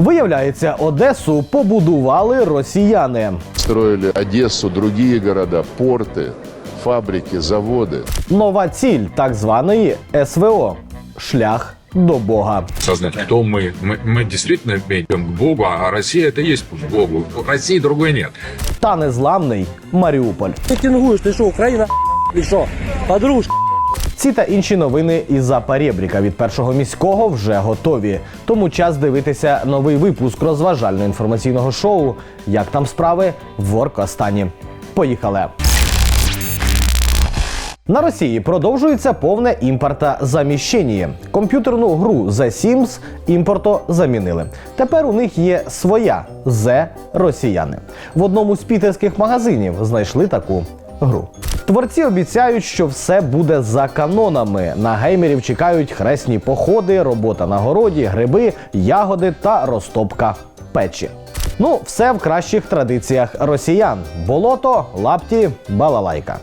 Виявляється, Одесу побудували росіяни. Строили Одессу, другие города, порты, фабрики, заводы. Нова ціль так званої СВО шлях до Бога. осознать, кто мы. мы. Мы действительно идем к Богу, а Россия это и есть путь к Богу. России другой нет. Та незламний Маріуполь. Ты тингуешь, ты что, Украина или что? Подружка. Ці та інші новини із-за перебріка від першого міського вже готові. Тому час дивитися новий випуск розважально-інформаційного шоу. Як там справи в Оркостані. Поїхали! На Росії продовжується повне імпортозаміщення. Комп'ютерну гру The Sims імпорто замінили. Тепер у них є своя The Росіяни. В одному з пітерських магазинів знайшли таку гру. Творці обіцяють, що все буде за канонами. На геймерів чекають хресні походи, робота на городі, гриби, ягоди та розтопка печі. Ну, все в кращих традиціях росіян: болото, лапті, балалайка.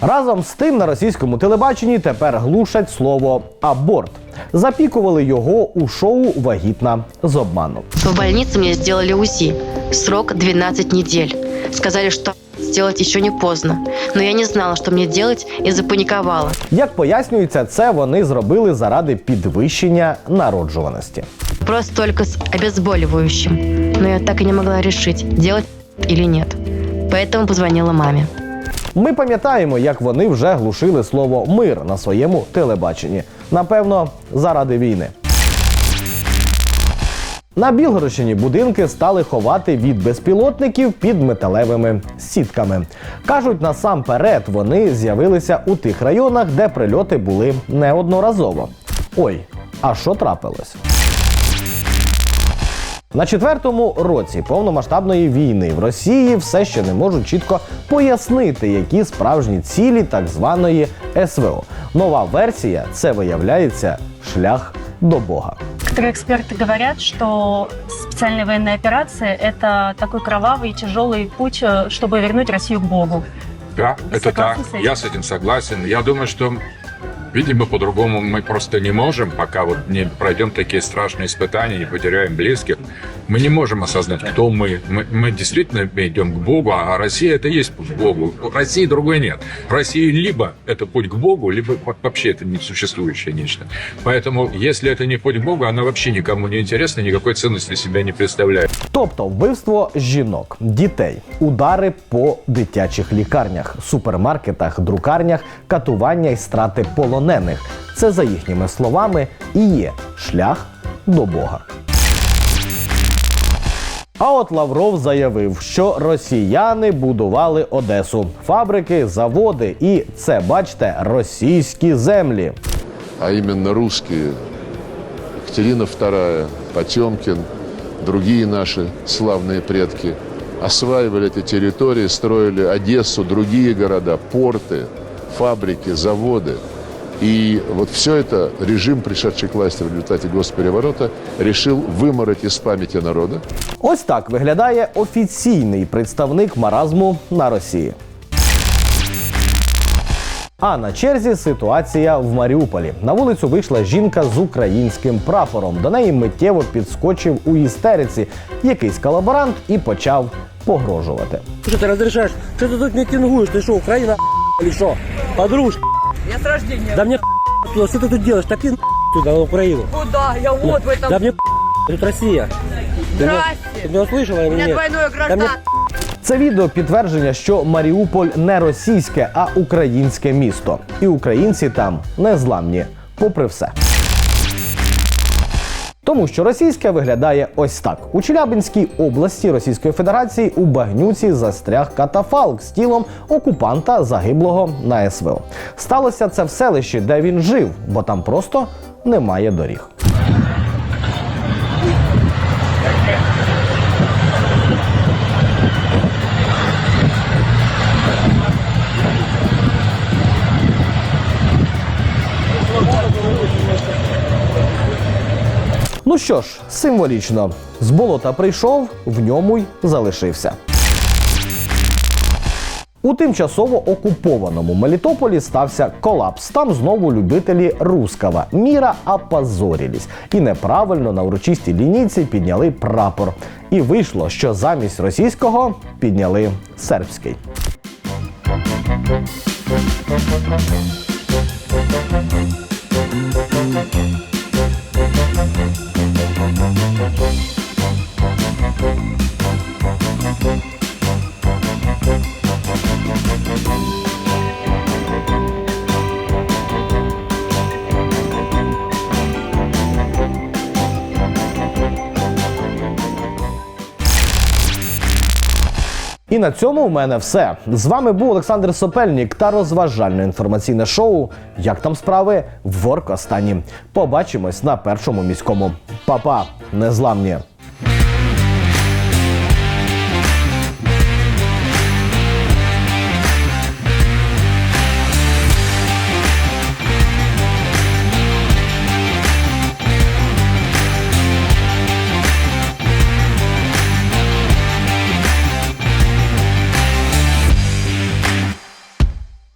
Разом з тим на російському телебаченні тепер глушать слово аборт. Запікували його у шоу Вагітна з обману. В больнице мне сделали УЗИ. Срок 12 недель. Сказали, что сделать еще не поздно. Но я не знала, что мне делать, и запаниковала. Як пояснюється, це вони зробили заради підвищення народжуваності. Просто только с обезболивающим. Но я так и не могла решить, делать или нет. Поэтому позвонила маме. Ми пам'ятаємо, як вони вже глушили слово мир на своєму телебаченні. Напевно, заради війни. На Білгородщині будинки стали ховати від безпілотників під металевими сітками. Кажуть, насамперед вони з'явилися у тих районах, де прильоти були неодноразово. Ой, а що трапилось? На четвертому році повномасштабної війни в Росії все ще не можуть чітко пояснити, які справжні цілі так званої СВО. Нова версія це виявляється шлях до Бога. Некоторые эксперты говорят, что специальная военная операция – это такой кровавый и тяжелый путь, э, чтобы вернуть Россию к Богу. Да, Вы это так. с этим? Я с этим согласен. Я думаю, что, видимо, по-другому мы просто не можем, пока вот не пройдем такие страшные испытания, не потеряем близких. Мы не можем осознать, кто мы. Мы, мы действительно идем к Богу, а Россия это и есть путь к Богу. У России другой нет. В России либо это путь к Богу, либо во- вообще это несуществующее нечто. Поэтому, если это не путь к Богу, она вообще никому не интересна, никакой ценности себя не представляет. Тобто вбивство жінок, дітей, удари по дитячих лікарнях, супермаркетах, друкарнях, катування і страти полонених. Це за їхніми словами і є шлях до Бога. А от Лавров заявив, що росіяни будували Одесу, фабрики, заводи, і це, бачите, російські землі. А именно русские. Екатерина II, Потемкин, другие наши славные предки осваивали эти территории, строили Одессу, другие города, порты, фабрики, заводы. И вот все это режим, пришедший к власти в результате госпереворота, решил вымороть из памяти народа. Ось так виглядає офіційний представник маразму на Росії. А на черзі ситуація в Маріуполі. На вулицю вийшла жінка з українським прапором. До неї миттєво підскочив у істериці якийсь колаборант і почав погрожувати. Что ты разрешаешь? Что ты тут не тингуешь? Ты что, Украина или что? Подружка. Я с рождения. Да мне туда, что ты тут делаешь? Так ты туда, на Украину. Куда? Я вот в этом. Да мне тут Россия. Ты меня- Здрасте. Ты меня услышала У или меня нет? двойное Да мне гражданство. Це відео підтвердження, що Маріуполь не російське, а українське місто. І українці там незламні, попри все. Тому що російське виглядає ось так: у Челябинській області Російської Федерації у багнюці застряг катафалк з тілом окупанта загиблого на СВО. Сталося це в селищі, де він жив, бо там просто немає доріг. Ну що ж, символічно, з болота прийшов, в ньому й залишився. У тимчасово окупованому Мелітополі стався колапс. Там знову любителі рускава міра опозорілись і неправильно на урочистій лінійці підняли прапор. І вийшло, що замість російського підняли сербський. І на цьому у мене все. З вами був Олександр Сопельник та розважальне інформаційне шоу Як там справи в Оркостані. Побачимось на першому міському. Па-па, незламні!